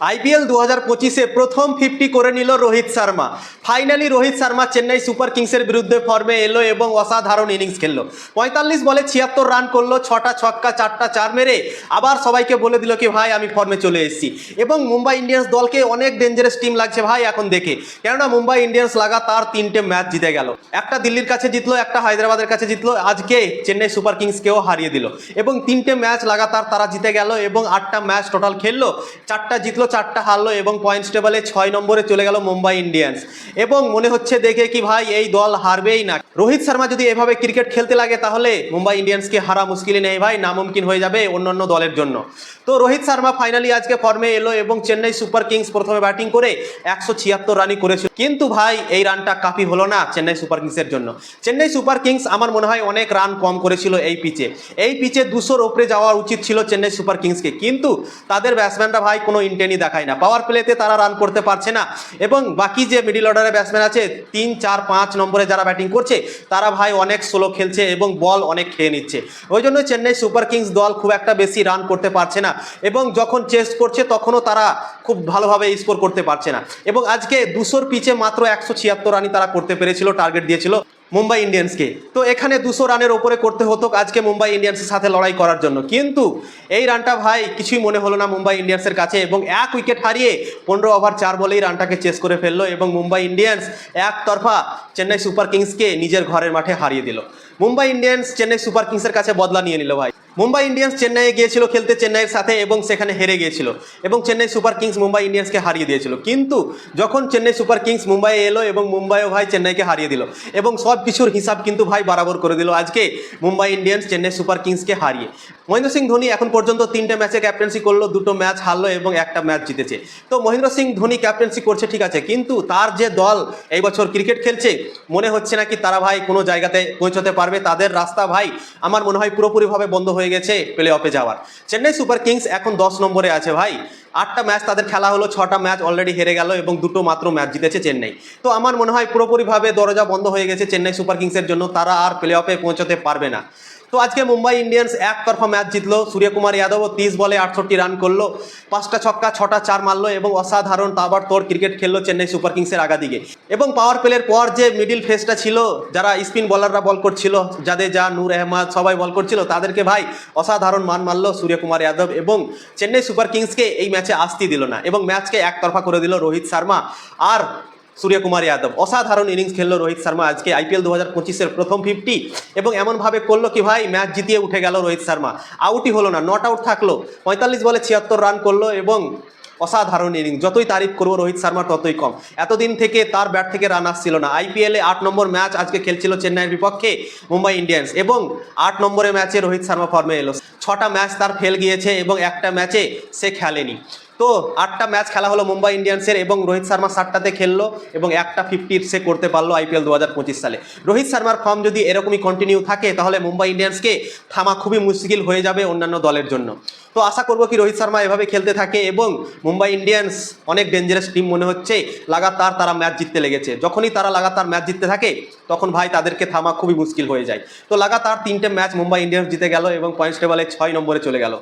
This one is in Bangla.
আইপিএল দু হাজার পঁচিশে প্রথম ফিফটি করে নিল রোহিত শর্মা। ফাইনালি রোহিত শর্মা চেন্নাই সুপার কিংসের বিরুদ্ধে ফর্মে এলো এবং অসাধারণ ইনিংস খেললো। পঁয়তাল্লিশ বলে ছিয়াত্তর রান করল, ছটা ছক্কা, চারটা চার মেরে। আবার সবাইকে বলে দিল কি, ভাই, আমি ফর্মে চলে এসেছি। এবং মুম্বাই ইন্ডিয়ান্স দলকে অনেক ডেঞ্জারাস টিম লাগছে, ভাই, এখন দেখে। কেননা মুম্বাই ইন্ডিয়ান্স লাগাতার তিনটে ম্যাচ জিতে গেল। একটা দিল্লির কাছে জিতলো, একটা হায়দ্রাবাদের কাছে জিতলো। আজকে চেন্নাই সুপার কিংসকেও হারিয়ে দিল। এবং তিনটে ম্যাচ লাগাতার তারা জিতে গেল এবং আটটা ম্যাচ টোটাল খেললো। চারটা জিতলো চারটা হারলো এবং পয়েন্টস টেবলে ছয় নম্বরে চলে গেল মুম্বাই ইন্ডিয়ান্স। এবং মনে হচ্ছে দেখে কি ভাই, এই দল হারবেই না। রোহিত শর্মা যদি এভাবে ক্রিকেট খেলতে লাগে, তাহলে মুম্বাই ইন্ডিয়ান্সকে হারা মুশকিলই নেই ভাই, নামুমকিন হয়ে যাবে অন্যান্য দলের জন্য। তো রোহিত শর্মা ফাইনালি আজকে ফর্মে এলো এবং চেন্নাই সুপার কিংস প্রথমে ব্যাটিং করে একশো ছিয়াত্তর রানই করেছিল। কিন্তু ভাই, এই রানটা কাফি হলো না চেন্নাই সুপার কিংসের জন্য। চেন্নাই সুপার কিংস আমার মনে হয় অনেক রান কম করেছিল এই পিচে এই পিচে দুশোর ওপরে যাওয়া উচিত ছিল চেন্নাই সুপার কিংসকে। কিন্তু তাদের ব্যাটসম্যানরা ভাই কোনো ইন্টেনই দেখায় না। পাওয়ার প্লেতে তারা রান করতে পারছে না। এবং বাকি যে মিডিল অর্ডারের ব্যাটসম্যান আছে, তিন, চার, পাঁচ নম্বরে যারা ব্যাটিং করছে, তারা ভাই অনেক স্লো খেলছে এবং বল অনেক খেয়ে নিচ্ছে। ওই জন্য চেন্নাই সুপার কিংস দল খুব একটা বেশি রান করতে পারছে না। এবং যখন চেস্ট করছে, তখনও তারা খুব ভালোভাবে স্কোর করতে পারছে না। এবং আজকে দুশোর পিচে মাত্র একশো ছিয়াত্তর রানই তারা করতে পেরেছিল টার্গেট দিয়েছিল। মুম্বাই ইন্ডিয়ান্সকে। তো এখানে দুশো রানের ওপরে করতে হতো আজকে মুম্বাই ইন্ডিয়ান্সের সাথে লড়াই করার জন্য। কিন্তু এই রানটা ভাই কিছুই মনে হলো না মুম্বাই ইন্ডিয়ান্সের কাছে এবং এক উইকেট হারিয়ে পনেরো ওভার চার বলেই রানটাকে চেস করে ফেলল এবং মুম্বাই ইন্ডিয়ান্স একতরফা চেন্নাই সুপার কিংসকে নিজের ঘরের মাঠে হারিয়ে দিল। মুম্বাই ইন্ডিয়ান্স চেন্নাই সুপার কিংসের কাছে বদলা নিয়ে নিল ভাই। মুম্বাই ইন্ডিয়ান্স চেন্নাইয়ে গিয়েছিল খেলতে চেন্নাইয়ের সাথে এবং সেখানে হেরে গিয়েছিল এবং চেন্নাই সুপার কিংস মুম্বাই ইন্ডিয়ান্সকে হারিয়ে দিয়েছিল। কিন্তু যখন চেন্নাই সুপার কিংস মুম্বাইয়ে এলো এবং মুম্বাইও ভাই চেন্নাইকে হারিয়ে দিল এবং সব কিছুর হিসাব কিন্তু ভাই বরাবর করে দিল আজকে মুম্বাই ইন্ডিয়ান্স চেন্নাই সুপার কিংসকে হারিয়ে। মহেন্দ্র সিং ধোনি এখন পর্যন্ত তিনটে ম্যাচে ক্যাপ্টেন্সি করল, দুটো ম্যাচ হারলো এবং একটা ম্যাচ জিতেছে। তো মহেন্দ্র সিং ধোনি ক্যাপ্টেন্সি করছে, ঠিক আছে, কিন্তু তার যে দল এই বছর ক্রিকেট খেলছে, মনে হচ্ছে নাকি তারা ভাই কোনো জায়গাতে পৌঁছতে পারবে? তাদের রাস্তা ভাই আমার মনে হয় পুরোপুরিভাবে বন্ধ হয়ে গেছে প্লে অফে যাওয়ার। চেন্নাই সুপার কিংস এখন দশ নম্বরে আছে ভাই। আটটা ম্যাচ তাদের খেলা হলো, ছটা ম্যাচ অলরেডি হেরে গেল এবং দুটো মাত্র ম্যাচ জিতেছে চেন্নাই। তো আমার মনে হয় পুরোপুরিভাবে দরজা বন্ধ হয়ে গেছে চেন্নাই সুপার কিংসের জন্য, তারা আর প্লে অফে পৌঁছতে পারবে না। তো আজকে মুম্বাই ইন্ডিয়ান্স একতরফা ম্যাচ জিতলো। সূর্যকুমার যাদবও তিরিশ বলে আটষট্টি রান করল। পাঁচটা ছক্কা, ছটা চার মারলো এবং অসাধারণ তাবার তোর ক্রিকেট খেললো চেন্নাই সুপার কিংসের আগাদিকে। এবং পাওয়ার প্লের পর যে মিডিল ফেসটা ছিল, যারা স্পিন বলাররা বল করছিল যাদের যা নূর আহমদ সবাই বল করছিল, তাদেরকে ভাই অসাধারণ মান মারলো সূর্যকুমার যাদব এবং চেন্নাই সুপার কিংসকে এই ম্যাচে আসতে দিল না এবং ম্যাচকে একতরফা করে দিল রোহিত শর্মা। আর সূর্যকুমার যাদব। অসাধারণ ইনিংস খেললো রোহিত শর্মা আজকে আইপিএল দু হাজার পঁচিশের প্রথম ফিফটি এবং এমনভাবে করল কি ভাই? ম্যাচ জিতিয়ে উঠে গেল রোহিত শর্মা। আউটই হলো না নট আউট থাকল। পঁয়তাল্লিশ বলে ছিয়াত্তর রান করল এবং অসাধারণ ইনিংস যতই তারিফ করব রোহিত শর্মা ততই কম। এতদিন থেকে তার ব্যাট থেকে রান আসছিল না। আইপিএলে আট নম্বর ম্যাচ আজকে খেলছিল চেন্নাইয়ের বিপক্ষে মুম্বাই ইন্ডিয়ান্স। এবং আট নম্বরের ম্যাচে রোহিত শর্মা ফর্মে এলো। ছটা ম্যাচ তার ফেল গিয়েছে এবং একটা ম্যাচে সে খেলেনি। তো আটটা ম্যাচ খেলা হলো মুম্বাই ইন্ডিয়ান্সের এবং রোহিত শর্মা সাতটাতে খেললো এবং একটা ফিফটির সে করতে পারল আইপিএল দু হাজার পঁচিশ সালে। রোহিত শর্মার ফর্ম যদি এরকমই কন্টিনিউ থাকে, তাহলে মুম্বাই ইন্ডিয়ান্সকে থামা খুবই মুশকিল হয়ে যাবে অন্যান্য দলের জন্য। তো আশা করব কি রোহিত শর্মা এভাবে খেলতে থাকে এবং মুম্বাই ইন্ডিয়ান্স অনেক ডেঞ্জারাস টিম মনে হচ্ছে, লাগাতার তারা ম্যাচ জিততে লেগেছে। যখনই তারা লাগাতার ম্যাচ জিততে থাকে, তখন ভাই তাদেরকে থামা খুবই মুশকিল হয়ে যায়। তো লাগাতার তিনটে ম্যাচ মুম্বাই ইন্ডিয়ান্স জিতে গেল এবং পয়েন্টস টেবলে ছয় নম্বরে চলে গেল।